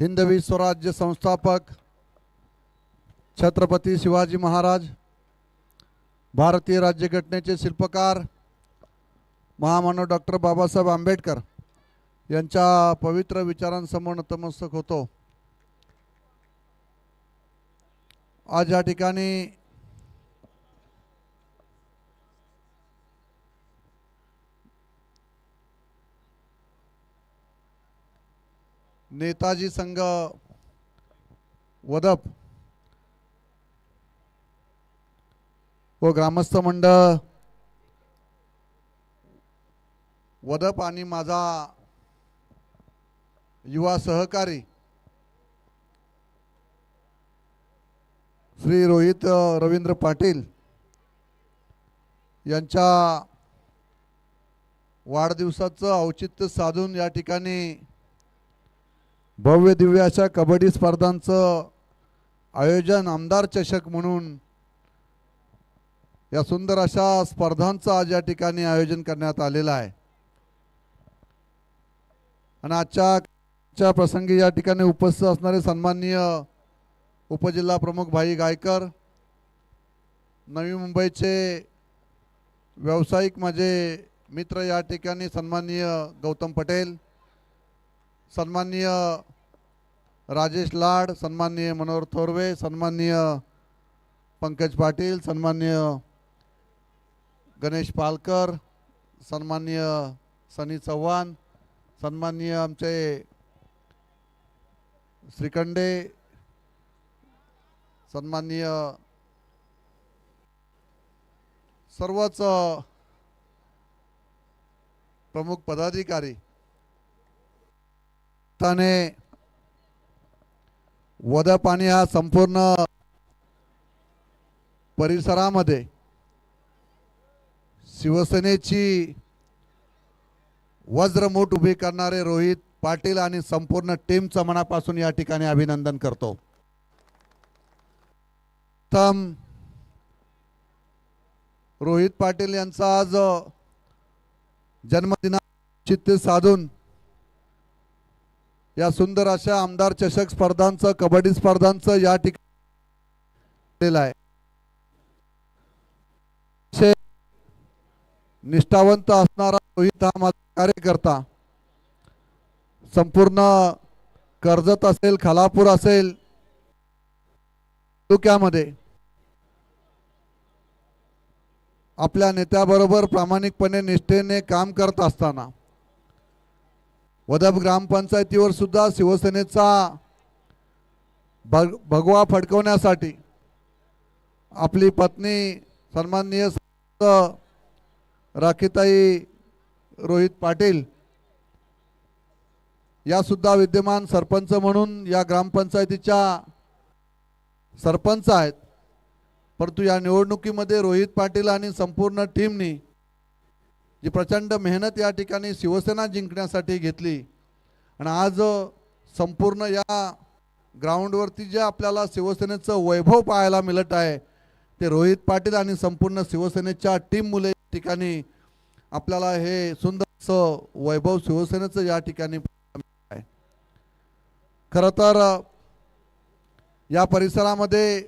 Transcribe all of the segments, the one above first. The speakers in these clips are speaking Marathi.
हिंदवी स्वराज्य संस्थापक छत्रपती शिवाजी महाराज भारतीय राज्यघटनेचे शिल्पकार महामानव डॉक्टर बाबासाहेब आंबेडकर यांच्या पवित्र विचारांसमोर नतमस्तक होतो. आज या ठिकाणी नेताजी संघ वदप व ग्रामस्थ मंडळ वदप आणि माझा युवा सहकारी श्री रोहित रवींद्र पाटील यांच्या वाढदिवसाचं औचित्य साधून या ठिकाणी भव्य दिव्य अशा कबड्डी स्पर्धांचं आयोजन आमदार चषक म्हणून या सुंदर अशा स्पर्धांचं आज या ठिकाणी आयोजन करण्यात आलेलं आहे. आणि आजच्या प्रसंगी या ठिकाणी उपस्थित असणारे सन्माननीय उपजिल्हा प्रमुख भाई गायकर नवी मुंबईचे व्यावसायिक माझे मित्र या ठिकाणी सन्माननीय गौतम पटेल सन्माननीय राजेश लाड सन्माननीय मनोहर थोरवे सन्माननीय पंकज पाटील सन्माननीय गणेश पालकर सन्माननीय सनी चव्हाण सन्माननीय आमचे श्रीखंडे सन्माननीय सर्वच प्रमुख पदाधिकारी तणे वद पाणी हा संपूर्ण परिसरामध्ये शिवसेनेची वज्रमूठ उभी करणारे रोहित पाटील आणि संपूर्ण टीमचं मनापासून या ठिकाणी अभिनंदन करतो. तम रोहित पाटील यांचा आज जन्मदिना चित्त साधून या सुंदर अशा आमदार चषक स्पर्धांचं कबड्डी स्पर्धांचं या ठिकाणी आहे. निष्ठावंत असणारा रोहित हा माझा कार्यकर्ता. संपूर्ण कर्जत असेल खालापूर असेल तालुक्यामध्ये. आपल्या नेत्याबरोबर प्रामाणिकपणे निष्ठेने काम करत असताना. वदप ग्रामपंचायतीवर सुद्धा शिवसेनेचा भग भगवा फडकवण्यासाठी आपली पत्नी सन्माननीय राखीताई रोहित पाटील या सुद्धा विद्यमान सरपंच म्हणून या ग्रामपंचायतीच्या सरपंच आहेत. परंतु या निवडणुकीमध्ये रोहित पाटील आणि संपूर्ण टीमनी जी प्रचंड मेहनत या ठिकाणी शिवसेना जिंकण्यासाठी घेतली. आणि आज संपूर्ण या ग्राउंडवरती जे आपल्याला शिवसेनेचं वैभव पाहायला मिळत आहे ते रोहित पाटील आणि संपूर्ण शिवसेनेच्या टीम मुले या ठिकाणी आपल्याला हे सुंदरचं वैभव शिवसेनेचं या ठिकाणी मिळत आहे. खरं तर या परिसरामध्ये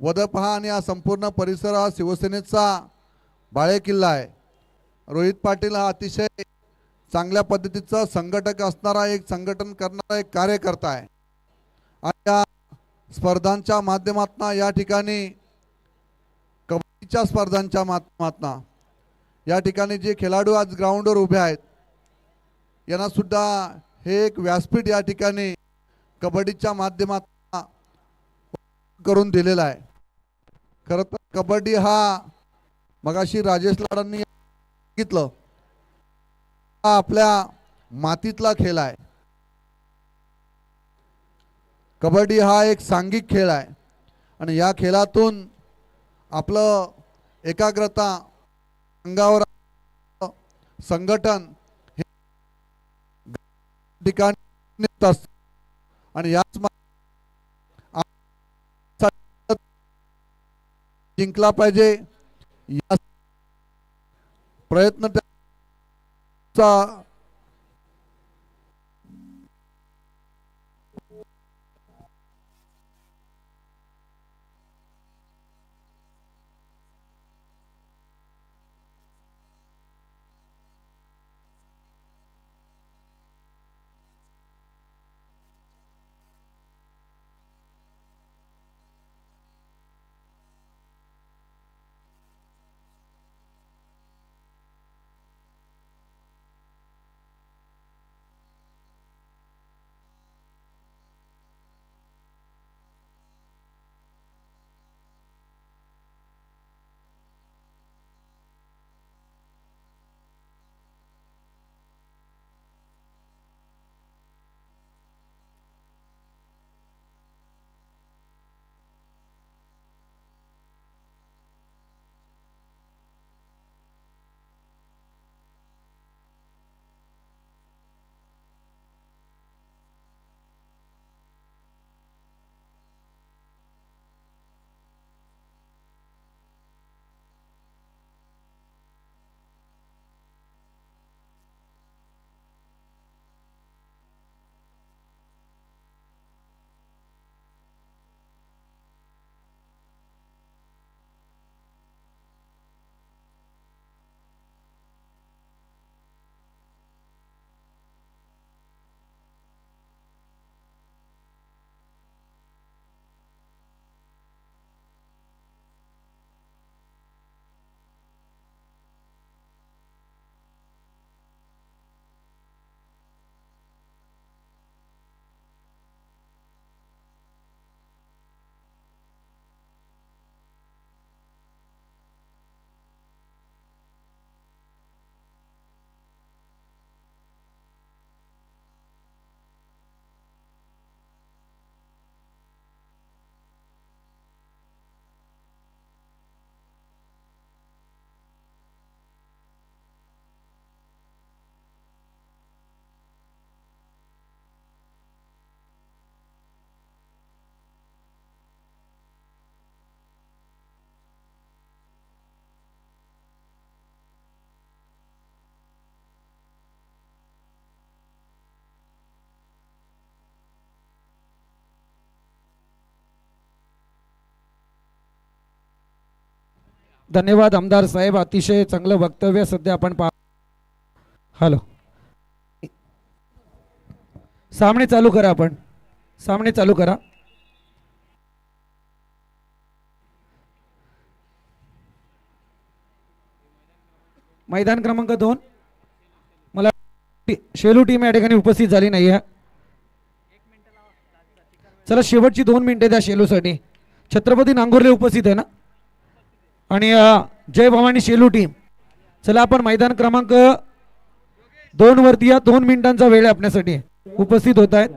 वदपहा आणि हा संपूर्ण परिसर हा शिवसेनेचा बाळेकिल्ला आहे. रोहित पाटील हा अतिशय चांगल्या पद्धतीचा संघटक असणारा एक संघटन करणारा एक कार्यकर्ता आहे. आणि या स्पर्धांच्या माध्यमातून या ठिकाणी कबड्डीच्या स्पर्धांच्या माध्यमातून या ठिकाणी जे खेळाडू आज ग्राउंडवर उभे आहेत यांना सुद्धा हे एक व्यासपीठ या ठिकाणी कबड्डीच्या माध्यमातून करून दिलेला आहे. खरं तर कबड्डी हा मगाशी राजेश लाडांनी सांगितलं. हा आपल्या मातीतला खेळ आहे. कबड्डी हा एक सांघिक खेळ आहे. आणि या खेळातून आपलं एकाग्रता अंगावर संघटन हे ठिकाणी आणि याच जिंकला पाहिजे. या प्रयत्न त्या- चा धन्यवाद आमदार साहेब. अतिशय चांगलं वक्तव्य सध्या आपण पा हॅलो. सामने चालू करा आपण. सामने चालू करा. मैदान क्रमांक दोन. मला शेलू टीम या ठिकाणी उपस्थित झाली नाही आहे चला शेवटची दोन मिनिटे द्या शेलूसाठी. छत्रपती नांगुर्ले उपस्थित आहे ना? आणि जय भवानी शेलू टीम चला आपण मैदान क्रमांक दोन वरती या दोन मिनिटांचा वेळ आपल्यासाठी. उपस्थित होत आहेत.